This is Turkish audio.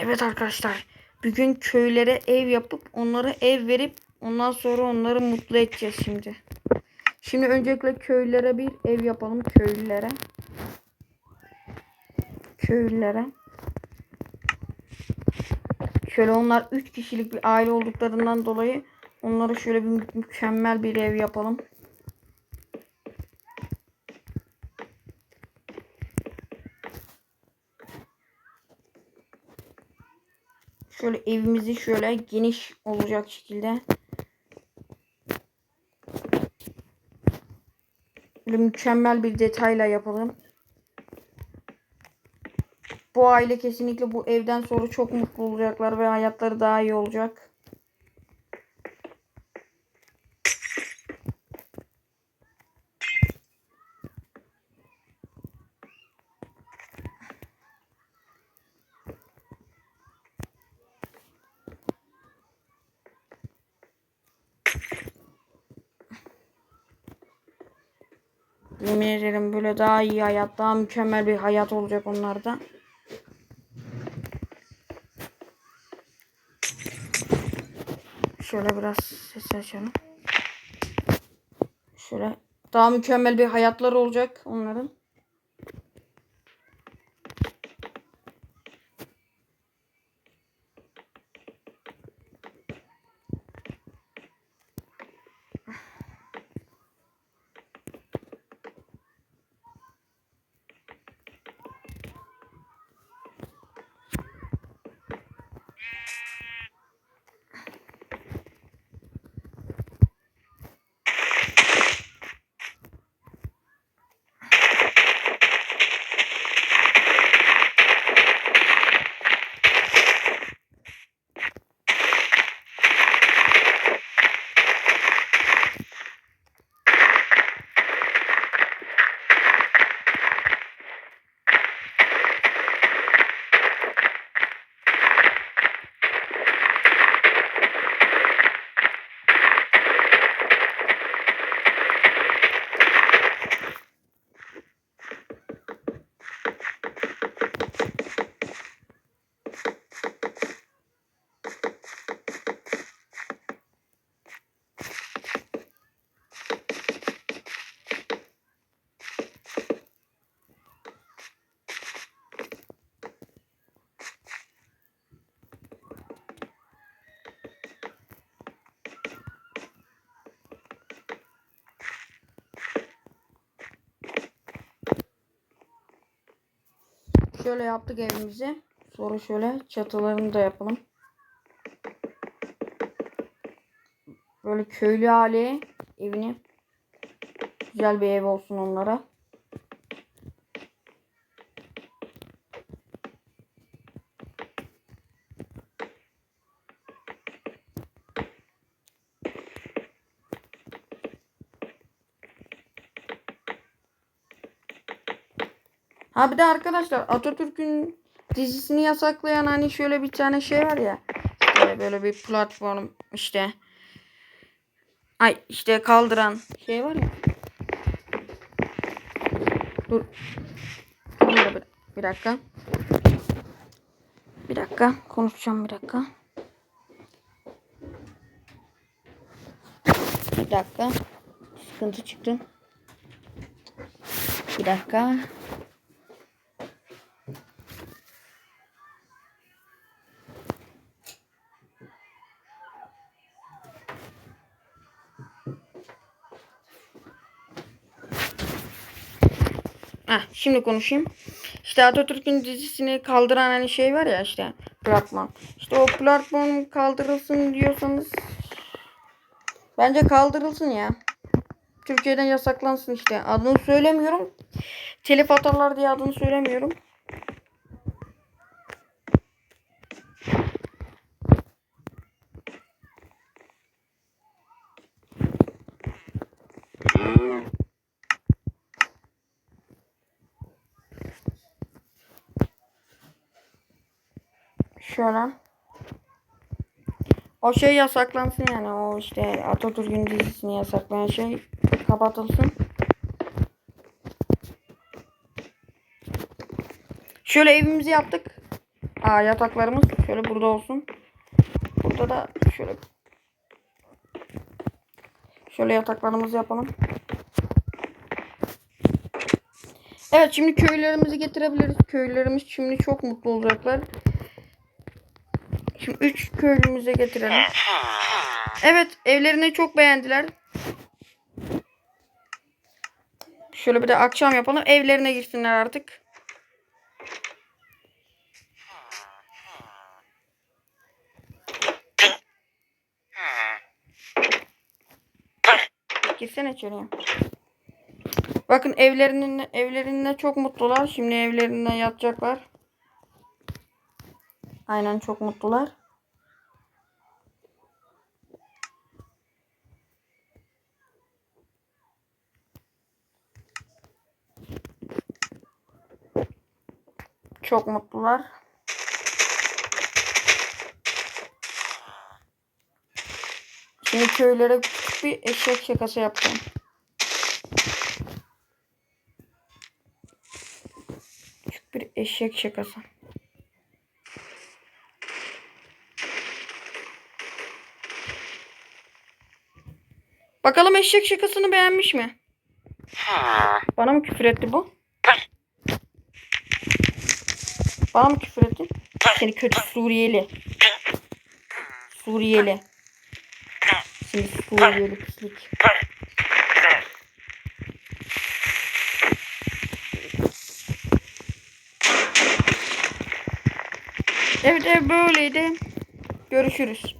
Evet arkadaşlar. Bugün köylere ev yapıp onlara ev verip ondan sonra onları mutlu edeceğiz şimdi. Şimdi öncelikle köylere bir ev yapalım köylülere. Köylülere. Şöyle onlar 3 kişilik bir aile olduklarından dolayı onlara şöyle bir mü- mükemmel bir ev yapalım. Şöyle evimizi şöyle geniş olacak şekilde Böyle mükemmel bir detayla yapalım. Bu aile kesinlikle bu evden sonra çok mutlu olacaklar ve hayatları daha iyi olacak. Yemin ederim böyle daha iyi hayat, daha mükemmel bir hayat olacak onlarda. Şöyle biraz ses açalım. Şöyle daha mükemmel bir hayatları olacak onların. Şöyle yaptık evimizi. Sonra şöyle çatılarını da yapalım. Böyle köylü hali evini. Güzel bir ev olsun onlara. Ha bir de arkadaşlar Atatürk'ün dizisini yasaklayan hani şöyle bir tane şey var ya. İşte böyle bir platform işte. Ay işte kaldıran şey var ya. Dur. Bir dakika. Bir dakika konuşacağım bir dakika. Bir dakika. Sıkıntı çıktı. Bir dakika. Heh, şimdi konuşayım. İşte Atatürk'ün dizisini kaldıran hani şey var ya işte platform. İşte o platform kaldırılsın diyorsanız bence kaldırılsın ya. Türkiye'den yasaklansın işte. Adını söylemiyorum. Telif atarlar diye adını söylemiyorum. Şöyle. O şey yasaklansın yani o işte Atatürk'ün dizisini yasaklayan şey kapatılsın. Şöyle evimizi yaptık. Aa yataklarımız şöyle burada olsun. Burada da şöyle şöyle yataklarımızı yapalım. Evet şimdi köylerimizi getirebiliriz. Köylerimiz şimdi çok mutlu olacaklar. Şimdi 3 köylümüze getirelim. Evet evlerini çok beğendiler. Şöyle bir de akşam yapalım. Evlerine girsinler artık. Girsene içeriye. Bakın evlerinin evlerinde çok mutlular. Şimdi evlerinde yatacaklar. Aynen çok mutlular. Çok mutlular. Şimdi köylere bir eşek şakası yapacağım. Küçük bir eşek şakası. Bakalım eşek şakasını beğenmiş mi? Bana mı küfür etti bu? Bana mı küfür etti? Seni kötü Suriyeli. Suriyeli. Seni Suriyeli pislik. Evet ev böyleydi. Görüşürüz.